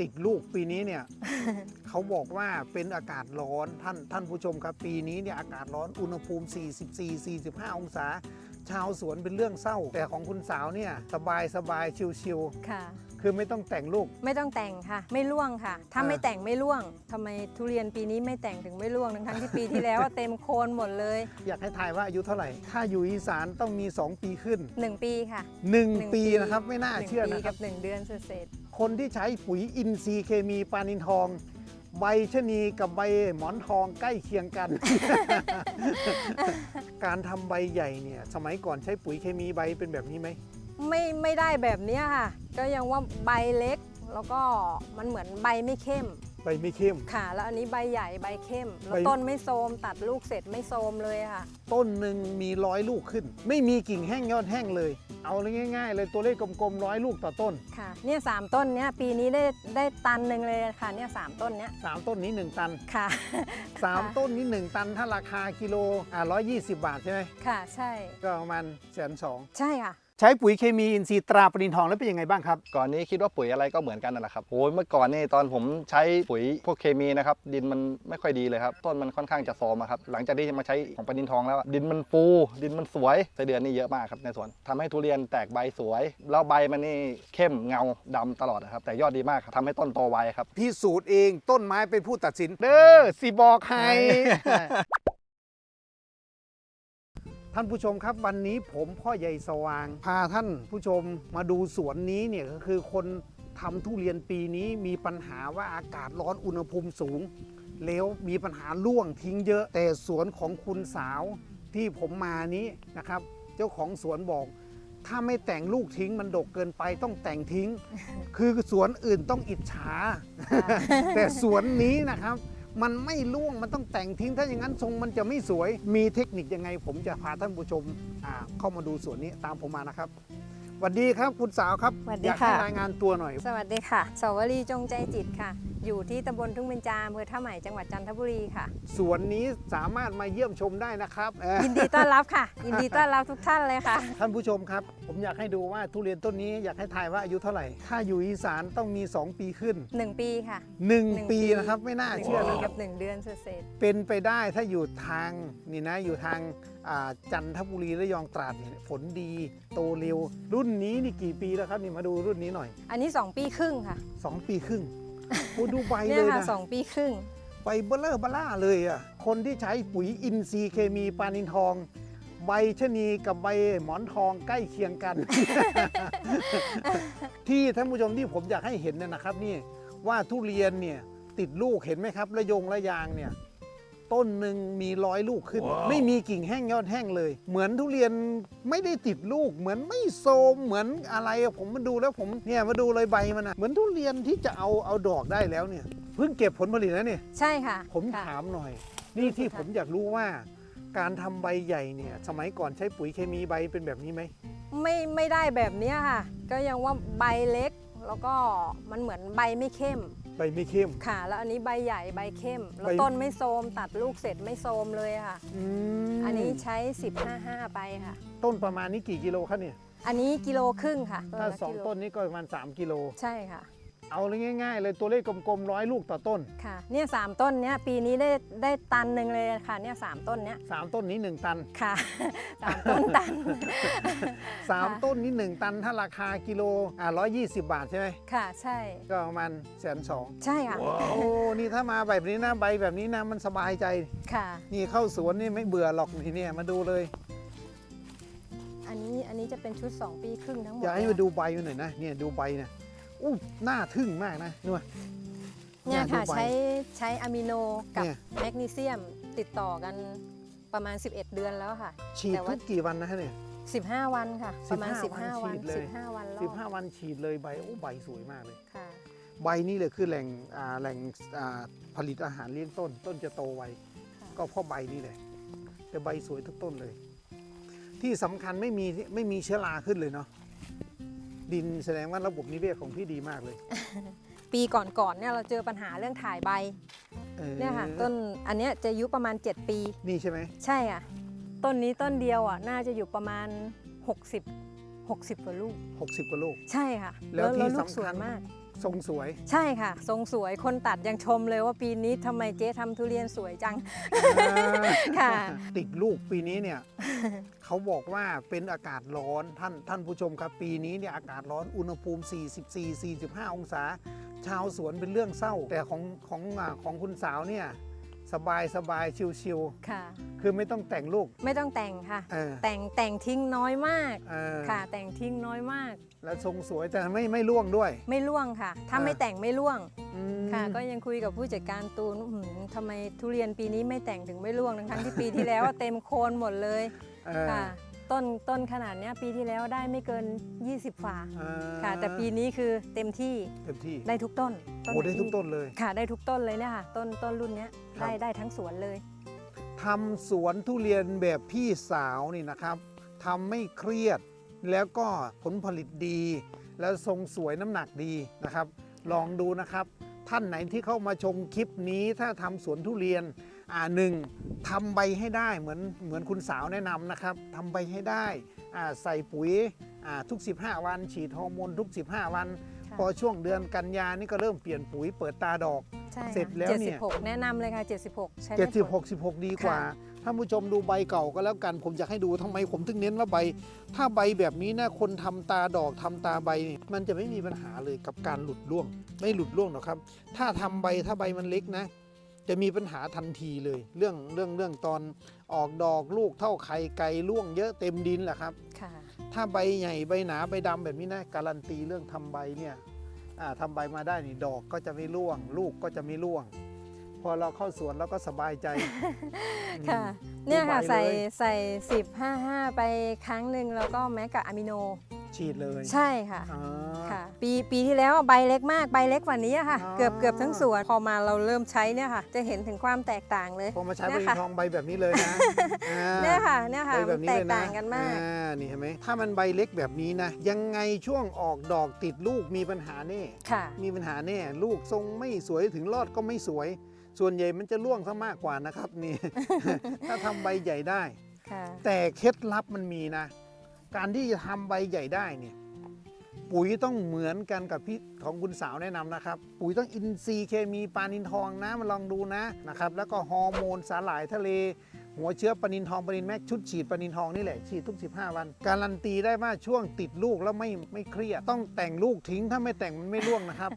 ติดลูกปีนี้เนี่ย เขาบอกว่าเป็นอากาศร้อนท่านท่านผู้ชมครับ ปีนี้เนี่ยอากาศร้อนอุณหภูมิ 44-45 องศา ชาวสวนเป็นเรื่องเศร้า แต่ของคุณสาวเนี่ย สบายสบายชิวค่ะ ๆคือไม่ต้องแต่งลูก ไม่ต้องแต่งค่ะ ไม่ร่วงค่ะ ถ้าอ่าไม่แต่งไม่ร่วงทำไมทุเรียนปีนี้ไม่แต่งถึงไม่ร่วงทั้งๆที่ปีที่แล้วอะเต็มโคนหมดเลย อยากให้ทายว่าอายุเท่าไหร่ ถ้าอยู่อีสานต้องมี 2 ปีขึ้น 1 ปีค่ะ1ปีนะครับไม่น่าหนึ่งเชื่อปีนะคกัรับบ 1 เดือนเศษ คนที่ใช้ปุ๋ยอินทรีย์เคมีปานินทอง ใบชะนีกับใบหมอนทองใกล้เคียงกัน การทำใบใหญ่เนี่ย สมัยก่อนใช้ปุ๋ยเคมีใบเป็นแบบนี้ไหมๆไม่ไม่ได้แบบเนี้ยค่ะ ก็ยังว่าใบเล็กแล้วก็มันเหมือนใบไม่เข้ม ใบไม่เข้ม ค่ะ แล้วอันนี้ใบใหญ่ใบเข้ม แล้วใบ ต้นไม่โทรมตัดลูกเสร็จไม่โทรมเลยค่ะ ต้นหนึ่งมีร้อยลูกขึ้น ไม่มีกิ่งแห้งยอดแห้งเลย เอาเลยง่าย ๆ เลยตัวเลขกลมๆร้อยลูกต่อต้นค่ะ เนี่ยสามต้นเนี้ยปีนี้ได้ได้ตันหนึ่งเลยค่ะ เนี่ยสามต้นเนี้ย3ต้นนี้1ตันค่ะ3ต้นนี้1ตันถ้าราคากิโลอะ120 บาทใช่ไหมค่ะ ใช่ ก็ประมาณแสนสองใช่ค่ะ ใช้ปุ๋ยเคมีอินทรีย์ตราปรินทองแล้วเป็นยังไงบ้างครับ ก่อนนี้คิดว่าปุ๋ยอะไรก็เหมือนกันนั่นแหละครับโอ้ยเมื่อก่อนนี่ตอนผมใช้ปุ๋ยพวกเคมีนะครับดินมันไม่ค่อยดีเลยครับต้นมันค่อนข้างจะโทรมอะครับหลังจากที่มาใช้ของปนินทองแล้วอะดินมันฟูดินมันสวยไส้เดือนนี่เยอะมากครับในสวนทำให้ทุเรียนแตกใบสวย แล้วใบมันนี่เข้มเงาดำตลอดนะครับแต่ยอดดีมากครับทำให้ต้นโตไวครับพิสูจน์เองต้นไม้เป็นผู้ตัดสิน เด้อสิบอกให้ ท่านผู้ชมครับวันนี้ผมพ่อใหญ่สว่าง พาท่านผู้ชมมาดูสวนนี้เนี่ยก็คือคนทำทุเรียนปีนี้มีปัญหาว่าอากาศร้อนอุณหภูมิสูง แล้วมีปัญหาร่วงทิ้งเยอะ แต่สวนของคุณสาวที่ผมมานี้นะครับ เจ้าของสวนบอกถ้าไม่แต่งลูกทิ้งมันดกเกินไปต้องแต่งทิ้ง คือสวนอื่นต้องอิจฉา แต่สวนนี้นะครับ มันไม่ล่วงมันต้องแต่งทิ้งถ้าอย่างนั้นทรงมันจะไม่สวยมีเทคนิคยังไง ผมจะพาท่านผู้ชมเข้ามาดูสวนนี้ตามผมมานะครับ สวัสดีครับคุณสาวครับสวัสดีอยากให้ค่ะ รายงานตัวหน่อย สวัสดีค่ะสวรีจงใจจิตค่ะ อยู่ที่ตำบลทุ่งเบญจาอำเภอท่าใหม่จังหวัดจันทบุรีค่ะ สวนนี้สามารถมาเยี่ยมชมได้นะครับเอ่อยินดีต้อนรับค่ะ ยินดีต้อนรับทุกท่านเลยค่ะ ท่านผู้ชมครับ ผมอยากให้ดูว่าทุเรียนต้นนี้อยากให้ทายว่าอายุเท่าไหร่ ถ้าอยู่อีสานต้องมี 2 ปีขึ้น 1 ปีค่ะ1หนึ่งปี ปีนะครับไม่น่าหนึ่งเชื่อปีนะคกัรับบ 1 เดือนเศษเป็นไปได้ถ้าอยู่ทางนี่นะอยู่ทางอ่า จันทบุรีระยองตราดเนี่ยฝนดีโตเร็ว รุ่นนี้นี่กี่ปีแล้วครับนี่มาดูรุ่นนี้หน่อยๆอันนี้ 2 ปีครึ่งค่ะ 2 ปีครึ่งโอ้ดูใบเนี่เลยยค่ะนะ2ปีครึ่งใบเบลเลอร์เบล่าเลยอะคนที่ใช้ปุ๋ยอินทรีย์เคมีปานินทอง ใบชะนีกับใบหมอนทองใกล้เคียงกัน ที่ท่านผู้ชมที่ผมอยากให้เห็นเนี่ยนะครับนี่ว่าทุเรียนเนี่ยติดลูกเห็นไหมครับระยงระยางเนี่ย ต้นหนึ่งมีร้อยลูกขึ้นไม่มีกิ่งแห้งยอดแห้งเลย เหมือนทุเรียนไม่ได้ติดลูก เหมือนไม่โซมเหมือนอะไรอะผมมาดูแล้วผมเนี่ยมาดูเลยใบมันอะเหมือนทุเรียนที่จะเอาเอาดอกได้แล้วเนี่ยเพิ่งเก็บผลผลิตแล้วเนี่ยใช่ค่ะ ผมค่ะถามหน่อย นี่ที่ค่ะผมอยากรู้ว่า การทำใบใหญ่เนี่ยสมัยก่อนใช้ปุ๋ยเคมีใบเป็นแบบนี้ไหมไม่ไม่ได้แบบเนี้ยค่ะ ก็ยังว่าใบเล็ก แล้วก็มันเหมือนใบไม่เข้มใบไม่เข้ม ค่ะ แล้วอันนี้ใบใหญ่ใบเข้ม แล้วใบ ต้นไม่โทรมตัดลูกเสร็จไม่โทรมเลยค่ะ อืมอันนี้ใช้15-5 ไปค่ะ ต้นประมาณนี้กี่กิโลครับเนี่ย อันนี้กิโลครึ่งค่ะถ้าละสองกิโลต้นนี้ก็ประมาณ 3 กิโล ใช่ค่ะ เอาเลยง่าย ๆ เลยตัวเลขกลมๆร้อยลูกต่อต้น ค่ะเนี่ยสามต้นเนี้ยปีนี้ได้ได้ตันหนึ่งเลยค่ะเนี่ยสามต้นเนี้ย3ต้นนี้1ตันค่ะ สามต้นตัน3ต้นนี้1ตันถ้าราคากิโลอะ120บาทใช่ไหมค่ะใช่ ก็ประมาณแสนสองใช่ค่ะโอ้นี่ถ้ามาแบบนี้นะใบแบบนี้นะมันสบายใจ ค่ะ นี่เข้าสวนนี่ไม่เบื่อหรอกทีเนี่ยมาดูเลยอันนี้อันนี้จะเป็นชุด 2 ปีครึ่งทั้งหมดอยากให้เลมาดูใบมันหน่อยนะเนี่ยดูใบเนี่ย อู้น่าทึ่งมากนะนู่นเนี่ยค่ะดูใบใช้ใช้อะมิโนกับเนี่ย แมกนีเซียมติดต่อกันประมาณ 11 เดือนแล้วค่ะ ฉีดแต่ว่าทุกกี่วันนะฮะเนี่ย 15 วันค่ะ ประมาณ 15 15 วันฉีดเลย 15 วันรอบสิบห้าวันฉีดเลยใบโอ้ใบสวยมากเลย ค่ะ ใบนี่เลยคือแหล่งอ่าแหล่งอ่าผลิตอาหารเลี้ยงต้น ต้นจะโตไวค่ะ ก็เพราะใบนี่แหละแต่ใบสวยทุกต้นเลย ที่สำคัญไม่มีไม่มีเชื้อราขึ้นเลยเนาะ ดินแสดงว่าระบบนิเวศของพี่ดีมากเลยปีก่อนๆเนี่ยเราเจอปัญหาเรื่องถ่ายใบออเนี่ยค่ะต้นอันเนี้ยจะอายุประมาณ 7 ปี นี่ใช่ไหมใช่อะต้นนี้ต้นเดียวอะน่าจะอยู่ประมาณ 60 60กว่าลูกหกสิบกว่าลูก ใช่ค่ะ แล้วที่ลูกสำสคัวญยมาก ทรงสวย ใช่ค่ะ ทรงสวยคนตัดยังชมเลยว่าปีนี้ทำไมเจ๊ทำทุเรียนสวยจัง ค่ะ ติดลูกปีนี้เนี่ย เขาบอกว่าเป็นอากาศร้อนท่านท่านผู้ชมครับ ปีนี้เนี่ยอากาศร้อนอุณหภูมิ 44 45 องศา ชาวสวนเป็นเรื่องเศร้า แต่ของของอ่าของคุณสาวเนี่ย สบายสบายชิวค่ะ ๆคือไม่ต้องแต่งลูกไม่ต้องแต่งค่ะ เออแต่งแต่งทิ้งน้อยมากเออค่ะ แต่งทิ้งน้อยมาก แล้วทรงสวยแต่ไม่ไม่ร่วงด้วย ไม่ร่วงค่ะ ถ้าอ่า ไม่แต่งไม่ร่วงอืมค่ะ ก็ยังคุยกับผู้จัดการตูนหืมทำไมทุเรียนปีนี้ไม่แต่งถึงไม่ร่วงทั้งๆที่ปีที่แล้วอะเต็มโคนหมดเลยเออค่ะ ต้นต้นขนาดเนี้ยปีที่แล้วได้ไม่เกิน 20ฝาเออค่ะ แต่ปีนี้คือเต็มที่เต็มที่ได้ทุกต้นโอ้ได้ทุกต้นเลย ค่ะได้ทุกต้นเลยเนี่ยค่ะ ต้นต้นรุ่นเนี้ยครับ ได้ได้ทั้งสวนเลย ทำสวนทุเรียนแบบพี่สาวนี่นะครับทำไม่เครียดแล้วก็ผลผลิตดี แล้วทรงสวยน้ำหนักดีนะครับ ลองดูนะครับ ท่านไหนที่เข้ามาชมคลิปนี้ถ้าทำสวนทุเรียน อ่าหนึ่งทำใบให้ได้เหมือนเหมือนคุณสาวแนะนำนะครับทำใบให้ได้อ่าใส่ปุ๋ยอ่าทุก 15 วัน ฉีดฮอร์โมนทุก 15 วันค่ะพอช่วงเดือนกันยานี่ก็เริ่มเปลี่ยนปุ๋ยเปิดตาดอก ใช่ค่ะเสร็จแล้วเนี่ย 76 แนะนำเลยค่ะ 76 ใช่ไหมเจ็ดสิบหกสิบหกดีกว่าท่านผู้ชมดูใบเก่าก็แล้วกัน ผมอยากให้ดูทำไมผมถึงเน้นว่าใบ ถ้าใบแบบนี้นะคนทำตาดอกทำตาใบนี่มันจะไม่มีปัญหาเลยกับการหลุดร่วง ไม่หลุดร่วงหรอกครับ ถ้าทำใบถ้าใบมันเล็กนะ จะมีปัญหาทันทีเลย เรื่องเรื่องเรื่องตอนออกดอกลูกเท่าไข่ไก่ร่วงเยอะเต็มดินแหละครับ ค่ะ ถ้าใบใหญ่ใบหนาใบดำแบบนี้นะการันตีเรื่องทำใบเนี่ยอ่าทำใบมาได้นี่ดอกก็จะไม่ร่วง ลูกก็จะไม่ร่วง พอเราเข้าสวนเราก็สบายใจค่ะอืมเนี่ยค่ะดูใบใส่เลยใส่10 5 5ไปครั้งหนึ่งแล้วก็แม้กับอะมิโน ฉีดเลย ใช่ค่ะอ่าค่ะ ปีปีที่แล้วใบเล็กมากใบเล็กกว่านี้อะค่ะ อ๋อ เกือบเกือบทั้งสวนพอมาเราเริ่มใช้เนี่ยค่ะ จะเห็นถึงความแตกต่างเลย พอมาใช้เนี่ใบยค่ะ ทองใบแบบนี้เลยนะอ่าเนี่ยค่ะเนี่ยค่ะใบแบมับนนี้แตเลกยนะต่างกันมาก อ่านี่เห็นไหมถ้ามันใบเล็กแบบนี้นะ ยังไงช่วงออกดอกติดลูกมีปัญหาแน่ ค่ะ มีปัญหาแน่ลูกทรงไม่สวยถึงรอดก็ไม่สวย ส่วนใหญ่มันจะร่วงซะมากกว่านะครับนี่ ถ้าทำใบใหญ่ได้ ค่ะ แต่เคล็ดลับมันมีนะ การที่จะทำใบใหญ่ได้เนี่ย ปุ๋ยต้องเหมือนกันกับพี่ของคุณสาวแนะนำนะครับ ปุ๋ยต้องอินทรีย์เคมีปลานินทองนะมาลองดูนะนะครับแล้วก็ฮอร์โมนสาหร่ายทะเล หัวเชื้อปลานินทองปลานินแม็กชุดฉีดปลานินทองนี่แหละฉีดทุก 15 วัน การันตีได้ว่าช่วงติดลูกแล้วไม่ไม่เครียดต้องแต่งลูกทิ้งถ้าไม่แต่งมันไม่ร่วงนะครับ